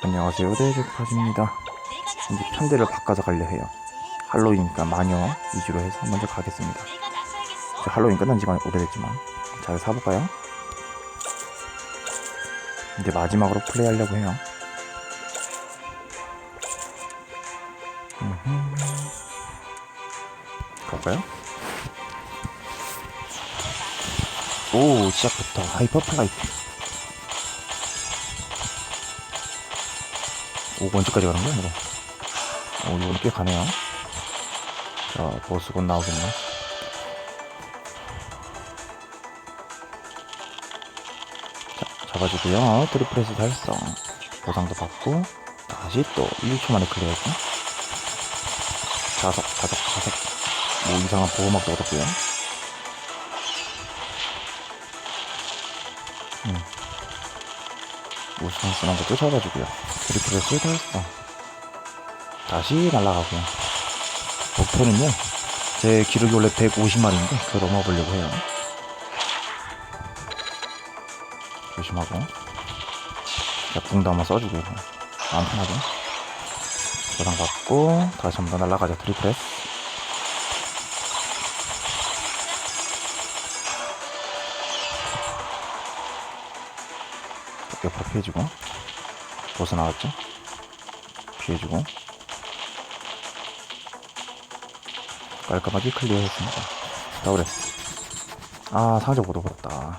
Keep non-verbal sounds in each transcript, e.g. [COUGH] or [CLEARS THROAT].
안녕하세요. 대제파입니다. 이제 편대를 바꿔서 가려 해요. 할로윈이니까 마녀 위주로 해서 먼저 가겠습니다. 이제 할로윈 끝난 지가 오래됐지만 잘 사볼까요? 이제 마지막으로 플레이하려고 해요. 갈까요? 오 시작부터 하이퍼 플라이트 5번째까지 가는 거야, 이거? 오, 이건 꽤 가네요. 자, 보스 곧 나오겠네. 자, 잡아주고요. 트리플레스 달성. 보상도 받고, 다시 또 1초 만에 클리어했죠. 자석, 자석, 자석. 뭐 이상한 보호막도 얻었고요. 우스꽝스한 거 쫓아가지고요. 트리플레스 달성. 다시 날아가고요. 목표는요, 제 기록이 원래 150마리인데, 그거 넘어보려고 해요. 조심하고. 자, 붕도 한번 써주고요. 마음 편하게. 보상 받고, 다시 한번 날아가자, 트리플레 스. 옆으로 피해주고. 나왔죠? 피해주고. 깔끔하게 클리어했습니다. 더블에 아 상자 못 얻어버렸다.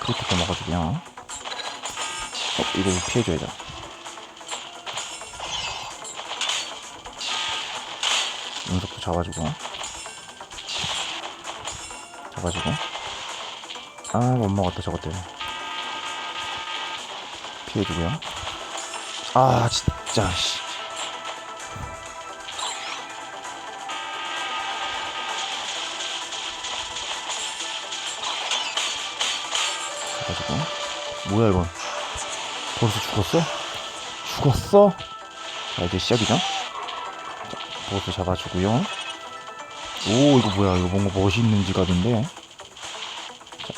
크리티컬 먹어주고요. 어, 이거 피해줘야죠. 운석도 잡아주고 잡아주고 아 못 먹었다 저것 때문에 피해주고요. 아 진짜 씨. 가지고 뭐야 이건 벌써 죽었어? 죽었어? 자 이제 시작이죠 자, 보스 잡아주고요 오 이거 뭐야 이거 뭔가 멋있는 지갑인데 자,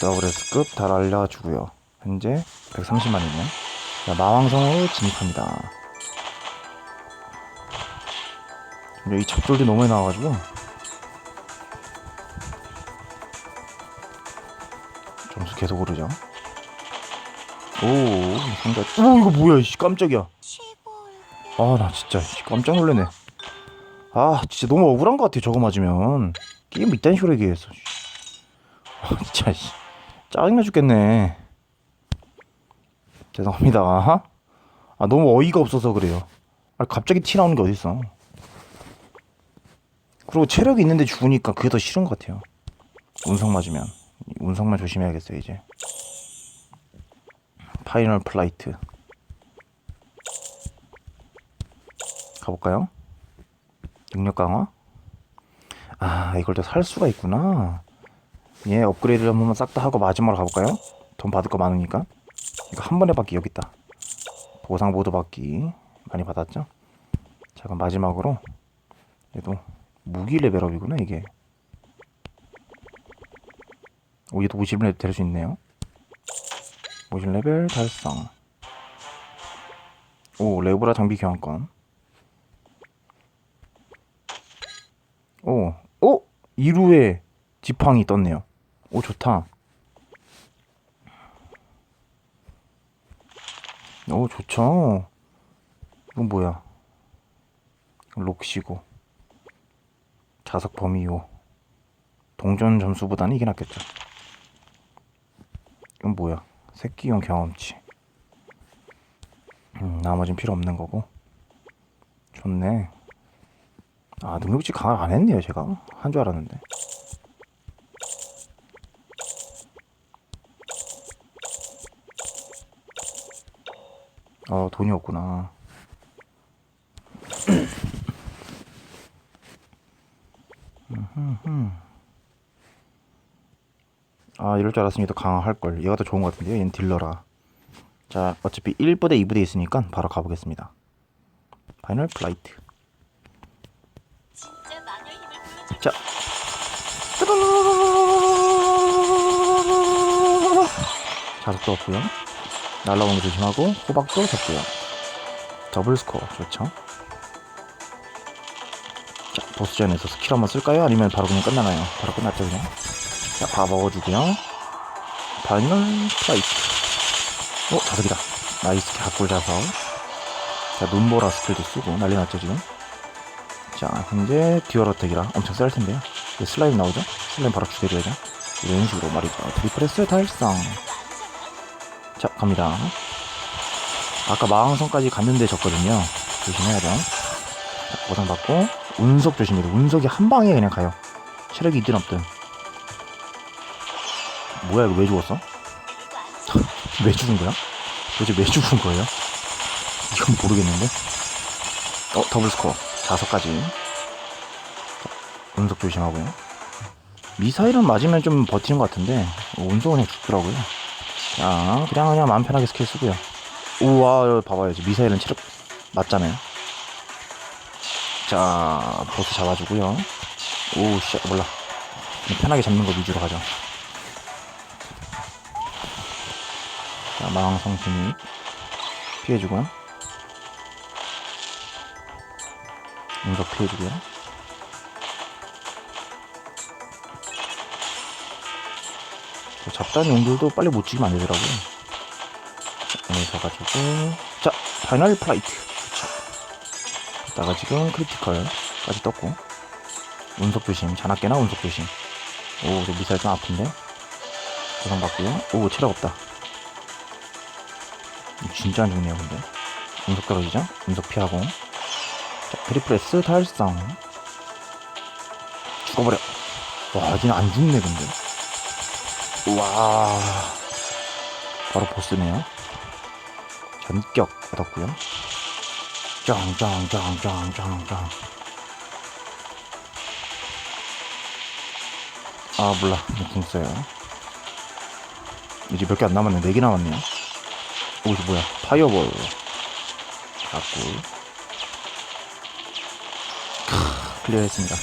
더블에스급 다 날려주고요 현재 130만이네요 자 마왕성으로 진입합니다 이 잡돌들이 너무 많이 나와가지고 점수 계속 오르죠. 오, 상자. 오, 이거 뭐야, 씨, 깜짝이야. 아, 나 진짜 씨, 깜짝 놀랐네. 아, 진짜 너무 억울한 것 같아, 저거 맞으면. 게임 이딴 식으로 얘기했어. 씨. 아, 진짜, 씨. 짜증나 죽겠네. 죄송합니다. 아, 너무 어이가 없어서 그래요. 아, 갑자기 티 나오는 게 어딨어. 그리고 체력이 있는데 죽으니까 그게 더 싫은 것 같아요. 운석 맞으면. 운석만 조심해야겠어요 이제 파이널 플라이트 가볼까요? 능력 강화? 아 이걸 또 살 수가 있구나 예 업그레이드를 한 번만 싹 다 하고 마지막으로 가볼까요? 돈 받을 거 많으니까 이거 한 번에 받기 여기 있다 보상 모두 받기 많이 받았죠? 자 그럼 마지막으로 얘도 무기 레벨업이구나 이게 오, 얘도 50레벨 될 수 있네요. 50레벨 달성. 오, 레브라 장비 교환권. 오, 오! 2루에 지팡이 떴네요. 오, 좋다. 오, 좋죠. 이건 뭐야? 록시고. 자석 범위요. 동전 점수보다는 이게 낫겠죠. 이건 뭐야? 새끼용 경험치. 음, 나머진 필요 없는 거고. 좋네. 아, 능력치 강화 안 했네요, 제가. 한 줄 알았는데. 어, 돈이 없구나. 아 이럴 줄 알았으면 더 강화할걸. 얘가 더 좋은 것 같은데요 얘는 딜러라. 자 어차피 1부대 2부대 있으니까 바로 가보겠습니다. 파이널 플라이트. 자. 자석도 없고요 날라오는 거 조심하고 호박도 잡고요. 더블 스코어 좋죠. 자, 보스전에서 스킬 한번 쓸까요? 아니면 바로 그냥 끝나나요? 바로 끝났죠 그냥. 자, 밥 먹어주고요. 파이널 플라이트. 어, 자석이다. 나이스 갓골 자석. 자, 눈보라 스킬도 쓰고 난리 났죠 지금. 자, 현재 듀얼 어택이라 엄청 셀 텐데요. 슬라임 나오죠? 슬라임 바로 죽여줘야죠. 이런 식으로 말이죠. 트리프레스 달성. 자, 갑니다. 아까 마왕성까지 갔는데 졌거든요. 조심해야죠. 자, 보상 받고, 운석 조심해야 돼. 운석이 한 방에 그냥 가요. 체력이 있든 없든. 뭐야, 이거 왜 죽었어? [LAUGHS] 왜 죽은 거야? 도대체 왜 죽은 거예요? 이건 모르겠는데. 어, 더블 스코어. 다섯까지. 운석 조심하고요. 미사일은 맞으면 좀 버티는 것 같은데, 운석은 그냥 죽더라고요. 자, 그냥 그냥 마음 편하게 스킬 쓰고요. 우와, 봐봐요. 미사일은 체력 맞잖아요. 자, 보스 잡아주고요. 오, 씨, 몰라. 그냥 편하게 잡는 거 위주로 가죠. 자, 마왕성 진입. 피해주고요. 운석 피해주고요. 잡다한 용들도 빨리 못 찍으면 안 되더라고요. 자, 여기서 가지고. 자 파이널 플라이트. 이따가 지금 크리티컬까지 떴고. 운석 조심. 자나깨나 운석 조심. 오저 미사일 좀 아픈데? 보상 받고요. 오 체력 없다. 진짜 안 죽네요 근데. 운석 떨어지죠? 운석 피하고. 자 트리플레스 달성 죽어버려. 와 니는 안 죽네 근데. 우 와. 바로 보스네요. 전격 얻었고요. 짱짱짱짱짱짱. 아 몰라. 무슨 써요. 이제 몇 개 안 남았네. 4개 남았네요. 오 이거 뭐야? 파이어볼. 크, 클리어했습니다.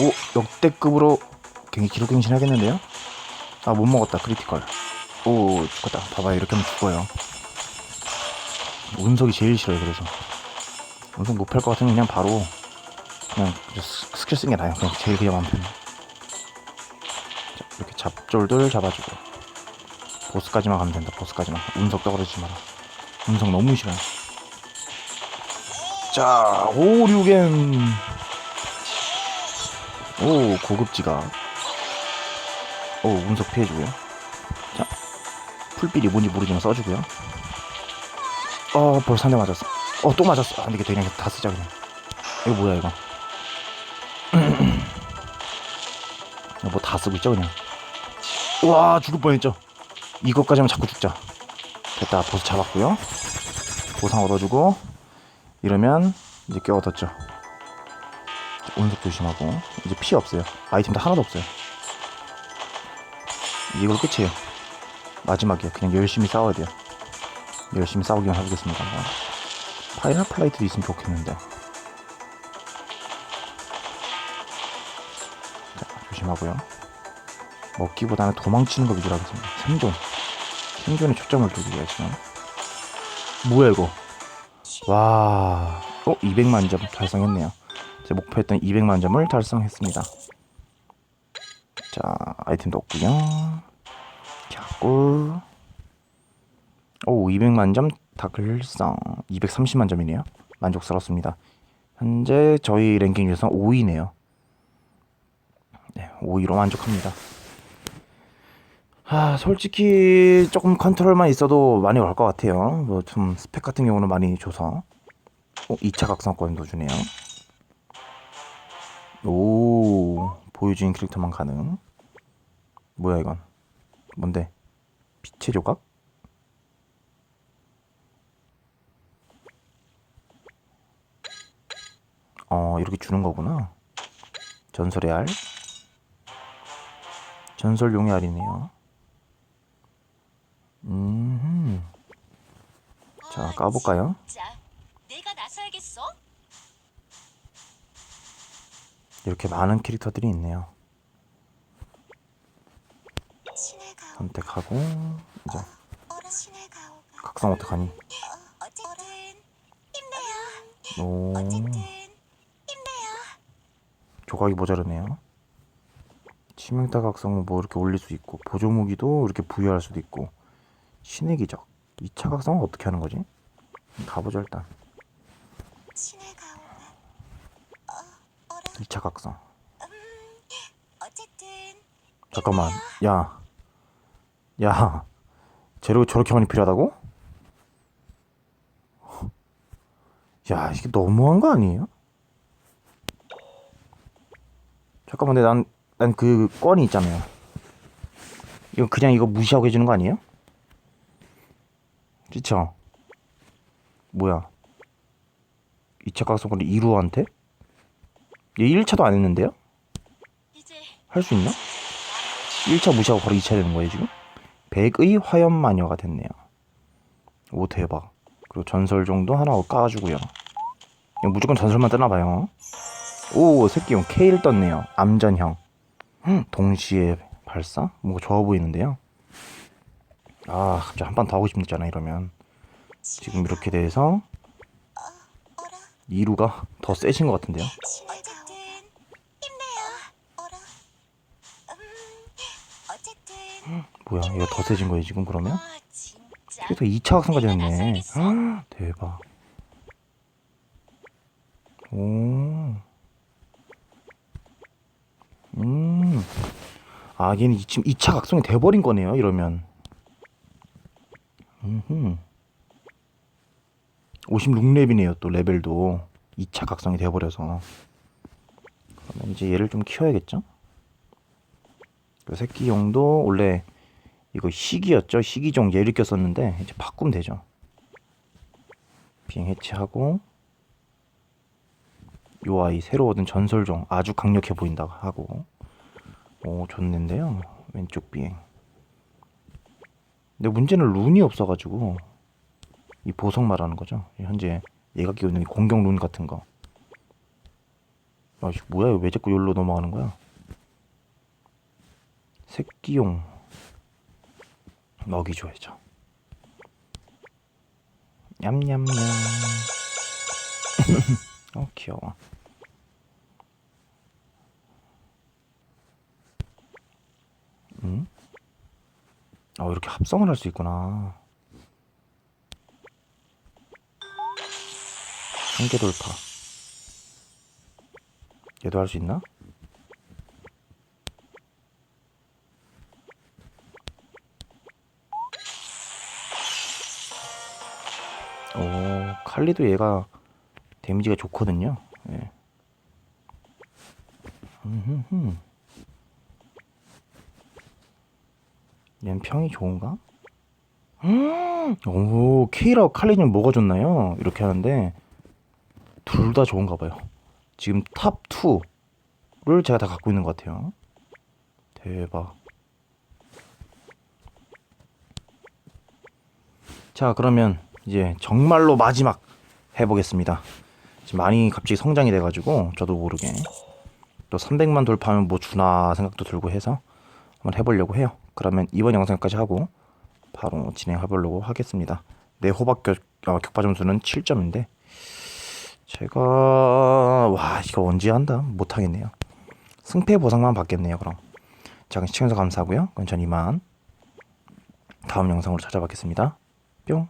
오 역대급으로 굉장히 기록 갱신하겠는데요 아 못 먹었다 크리티컬. 오 죽었다. 봐봐요 이렇게 하면 죽어요. 운석이 제일 싫어요 그래서. 운석 못 팔 것 같으면 그냥 바로 그냥 스- 스킬 쓰는 게 나아요. 그냥 제일 그냥 마음 편해 자, 이렇게 잡졸들 잡아주고. 보스까지만 가면 된다 보스까지만. 운석 떨어지지 마라. 운석 너무 싫어요. 자 오류겐. 오 고급지가 오 운석 피해주고요. 자 풀빌이 뭔지 모르지만 써주고요. 어 벌써 한 대 맞았어. 어 또 맞았어. 안 되겠다 그냥 다 쓰자 그냥. 이거 뭐야 [CLEARS THROAT] 이거? 뭐 다 쓰고 있죠 그냥? 우와 죽을 뻔했죠? 이것까지 하면 자꾸 죽자. 됐다 보스 잡았고요. 보상 얻어주고 이러면 이제 꽤 얻었죠. 운석 조심하고. 이제 피 없어요. 아이템도 하나도 없어요 이걸로 끝이에요. 마지막이에요. 그냥 열심히 싸워야 돼요. 열심히 싸우기만 해보겠습니다. 파이널 플라이트도 있으면 좋겠는데. 자, 조심하고요. 먹기보다는 도망치는 거 위주로 하겠습니다. 생존. 생존에 초점을 두고요 지금. 뭐야 이거? 와. 어? 200만 점 달성했네요. 제 목표했던 200만 점을 달성했습니다 자 아이템도 없고요. 갸꿀 오 200만 점? 다글성 230만 점이네요. 만족스럽습니다. 현재 저희 랭킹 중에서 5위네요. 네 5위로 만족합니다. 아 솔직히 조금 컨트롤만 있어도 많이 올 것 같아요. 뭐 좀 스펙 같은 경우는 많이 줘서. 어, 2차 각성권도 주네요. 오 보여주인 캐릭터만 가능. 뭐야 이건? 뭔데? 빛의 조각? 어 이렇게 주는 거구나. 전설의 알? 전설용의 알이네요. 음 자, 아, 까볼까요? 진짜. 내가 나서야겠어? 이렇게 많은 캐릭터들이 있네요 선택하고 이제 각성 어떡하니? 어쨌든 힘내요. 오, 어쨌든 힘내요. 조각이 모자르네요. 치명타 각성은 뭐 이렇게 올릴 수 있고 보조 무기도 이렇게 부여할 수도 있고 신의 기적 2차 각성은 어떻게 하는 거지? 가보죠 일단 어, 2차 각성 어쨌든 잠깐만 야 야, 재료 저렇게 많이 필요하다고? 야, 이게 너무한 거 아니에요? 잠깐만, 근데 난, 난 그 건이 있잖아요. 이거 그냥 이거 무시하고 해주는 거 아니에요? 그쵸? 뭐야? 2차 각성권을 이루한테? 얘 1차도 안 했는데요? 할 수 있나? 1차 무시하고 바로 2차 되는 거예요 지금? 백의 화염 마녀가 됐네요 오 대박 그리고 전설 정도 하나 까주고요 이거 무조건 전설만 뜨나봐요 오 새끼용 K를 떴네요 암전형 흠, 동시에 발사? 뭔가 좋아 보이는데요 아 갑자기 한 판 더 하고 싶잖아 이러면 지금 이렇게 돼서 어라 2루가 더 세진 것 같은데요 힘내요. 어라 음 어쨌든 뭐야 이거 더 세진 거예요 지금 그러면? 그래서 2차 각성까지 내가 했네. 대박. 오. 음. 아, 얘는 이- 지금 2차 각성이 돼버린 거네요, 이러면. 음. 56렙이네요, 또 레벨도. 2차 각성이 돼버려서. 그러면 이제 얘를 좀 키워야겠죠? 그 새끼용도 원래 이거 시기였죠. 시기종 얘를 꼈었는데 이제 바꾸면 되죠. 비행 해체하고 요 아이 새로 얻은 전설종 아주 강력해 보인다고 하고 오 좋는데요. 왼쪽 비행. 근데 문제는 룬이 없어가지고 이 보석 말하는 거죠. 현재 얘가 끼고 있는 이 공격 룬 같은 거. 아씨 뭐야 왜 자꾸 여기로 넘어가는 거야? 새끼용 먹이 줘야죠. 냠냠냠. [LAUGHS] 어 귀여워. 응? 어 이렇게 합성을 할 수 있구나. 한계 돌파. 얘도 할 수 있나? 칼리도 얘가 데미지가 좋거든요. 예. 얘는 평이 좋은가? 음, 오, K라고 칼리는 뭐가 좋나요? 이렇게 하는데 둘 다 좋은가 봐요. 지금 탑 2를 제가 다 갖고 있는 것 같아요. 대박. 자, 그러면 이제 정말로 마지막 해보겠습니다. 지금 많이 갑자기 성장이 돼가지고 저도 모르게 또 300만 돌파하면 뭐 주나 생각도 들고 해서 한번 해보려고 해요. 그러면 이번 영상까지 하고 바로 진행해보려고 하겠습니다. 내 호박 격, 어, 격파 점수는 7점인데 제가 와 이거 언제 한다 못하겠네요. 승패 보상만 받겠네요. 그럼 자 시청해주셔서 감사하고요. 그럼 전 이만 다음 영상으로 찾아뵙겠습니다. 뿅.